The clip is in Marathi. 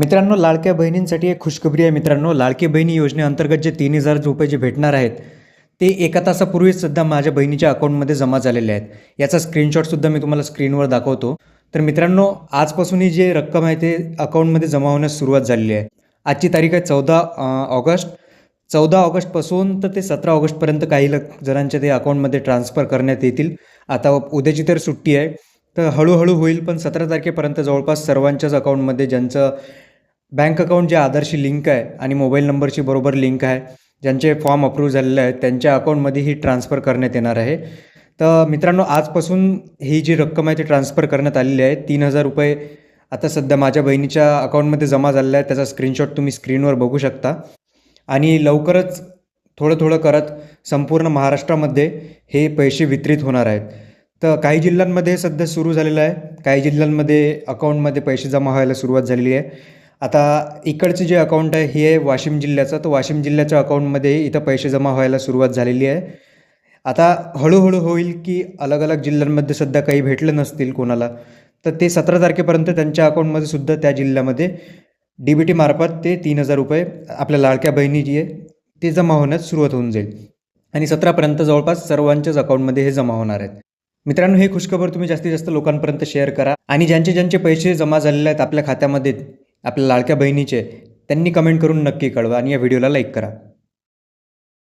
मित्रांनो लाडक्या बहिणींसाठी एक खुशखबरी आहे मित्रांनो. लाडकी बहिणी योजनेअंतर्गत जे तीन हजार रुपये जे भेटणार आहेत ते एका तासापूर्वीच सुद्धा माझ्या बहिणीच्या अकाउंटमध्ये जमा झालेले आहेत. याचा स्क्रीनशॉटसुद्धा मी तुम्हाला स्क्रीनवर दाखवतो. तर मित्रांनो आजपासून ही जे रक्कम आहे ते अकाउंटमध्ये जमा होण्यास सुरुवात झालेली आहे. आजची तारीख आहे चौदा ऑगस्ट. चौदा ऑगस्टपासून तर ते सतरा ऑगस्टपर्यंत काही जणांच्या ते अकाउंटमध्ये ट्रान्सफर करण्यात येतील. आता उद्याची तर सुट्टी आहे. तर हळूहळू होईल पण सतरा तारखेपर्यंत जवळपास सर्वांच्याच अकाउंटमध्ये ज्यांचं बँक अकाउंट जे आधारशी लिंक आहे आणि मोबाईल नंबरशी बरोबर लिंक आहे ज्यांचे फॉर्म अप्रूव्ह झालेले आहेत त्यांच्या अकाउंटमध्ये ही ट्रान्सफर करण्यात येणार आहे. तर मित्रांनो आजपासून ही जी रक्कम आहे ती ट्रान्सफर करण्यात आलेली आहे. तीन हजार रुपये आता सध्या माझ्या बहिणीच्या अकाउंटमध्ये जमा झालेला आहे त्याचा स्क्रीनशॉट तुम्ही स्क्रीनवर बघू शकता. आणि लवकरच थोडं थोडं करत संपूर्ण महाराष्ट्रामध्ये हे पैसे वितरित होणार आहेत. तर काही जिल्ह्यांमध्ये सध्या सुरू झालेलं आहे. काही जिल्ह्यांमध्ये अकाउंटमध्ये पैसे जमा व्हायला सुरुवात झालेली आहे. आता इकडचे जे अकाउंट आहे हे आहे वाशिम जिल्ह्याचं. तर वाशिम जिल्ह्याच्या अकाउंटमध्ये इथं पैसे जमा व्हायला सुरुवात झालेली आहे. आता हळूहळू होईल की अलग अलग जिल्ह्यांमध्ये सध्या काही भेटलं नसतील कोणाला तर ते सतरा तारखेपर्यंत त्यांच्या अकाउंटमध्ये सुद्धा त्या जिल्ह्यामध्ये डी बी टीमार्फत ते तीन हजार रुपये आपल्या लाडक्या बहिणी जी आहे ते जमा होण्यास सुरुवात होऊन जाईल. आणि सतरापर्यंत जवळपास सर्वांच्याच अकाउंटमध्ये हे जमा होणार आहेत. मित्रांनो हे खुशखबर तुम्ही जास्तीत जास्त लोकांपर्यंत शेअर करा. आणि ज्यांचे ज्यांचे पैसे जमा झालेले आहेत आपल्या खात्यामध्ये आपल्या लाडक्या बहिणीचे त्यांनी कमेंट करून नक्की कळवा आणि या व्हिडिओला लाईक करा.